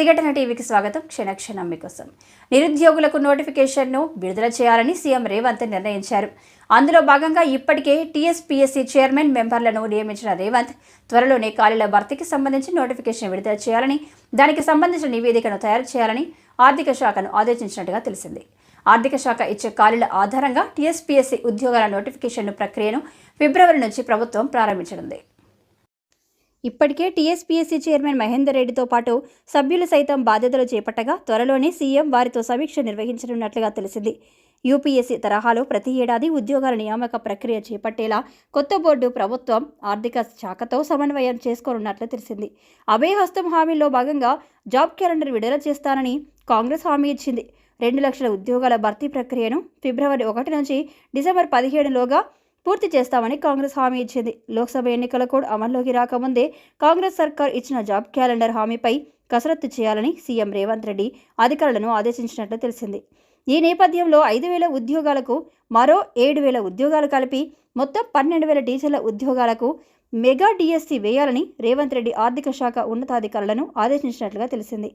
ప్రతిఘటన టీవీకి స్వాగతం. క్షణక్షణం మీకోసం. నిరుద్యోగులకు నోటిఫికేషన్ను విడుదల చేయాలని సీఎం రేవంత్ నిర్ణయించారు. అందులో భాగంగా ఇప్పటికే టీఎస్పీఎస్సీ చైర్మన్ మెంబర్లను నియమించిన రేవంత్ త్వరలోనే ఖాళీల భర్తీకి సంబంధించి నోటిఫికేషన్ విడుదల చేయాలని దానికి సంబంధించిన నివేదికను తయారు చేయాలని ఆర్థిక శాఖను ఆదేశించినట్టుగా తెలిసింది. ఆర్థిక శాఖ ఇచ్చే ఖాళీల ఆధారంగా టీఎస్పీఎస్సీ ఉద్యోగాల నోటిఫికేషన్ ప్రక్రియను ఫిబ్రవరి నుంచి ప్రభుత్వం ప్రారంభించనుంది. ఇప్పటికే టీఎస్పీఎస్సీ చైర్మన్ మహేందర్ రెడ్డితో పాటు సభ్యులు సైతం బాధ్యతలు చేపట్టగా త్వరలోనే సీఎం వారితో సమీక్ష నిర్వహించనున్నట్లుగా తెలిసింది. యూపీఎస్సీ తరహాలో ప్రతి ఏడాది ఉద్యోగాల నియామక ప్రక్రియ చేపట్టేలా కొత్త బోర్డు ప్రభుత్వం ఆర్థిక శాఖతో సమన్వయం చేసుకోనున్నట్లు తెలిసింది. అభయహస్తం హామీలో భాగంగా జాబ్ క్యాలెండర్ విడుదల చేస్తానని కాంగ్రెస్ హామీ ఇచ్చింది. రెండు లక్షల ఉద్యోగాల భర్తీ ప్రక్రియను ఫిబ్రవరి ఒకటి నుంచి డిసెంబర్ పదిహేడులోగా పూర్తి చేస్తామని కాంగ్రెస్ హామీ ఇచ్చింది. లోక్సభ ఎన్నికల కోడ్ అమల్లోకి రాకముందే కాంగ్రెస్ సర్కార్ ఇచ్చిన జాబ్ క్యాలెండర్ హామీపై కసరత్తు చేయాలని సీఎం రేవంత్ రెడ్డి అధికారులను ఆదేశించినట్లు తెలిసింది. ఈ నేపథ్యంలో ఐదు వేల ఉద్యోగాలకు మరో ఏడు వేల ఉద్యోగాలు కలిపి మొత్తం పన్నెండు వేల టీచర్ల ఉద్యోగాలకు మెగా డిఎస్సి వేయాలని రేవంత్ రెడ్డి ఆర్థిక శాఖ ఉన్నతాధికారులను ఆదేశించినట్లుగా తెలిసింది.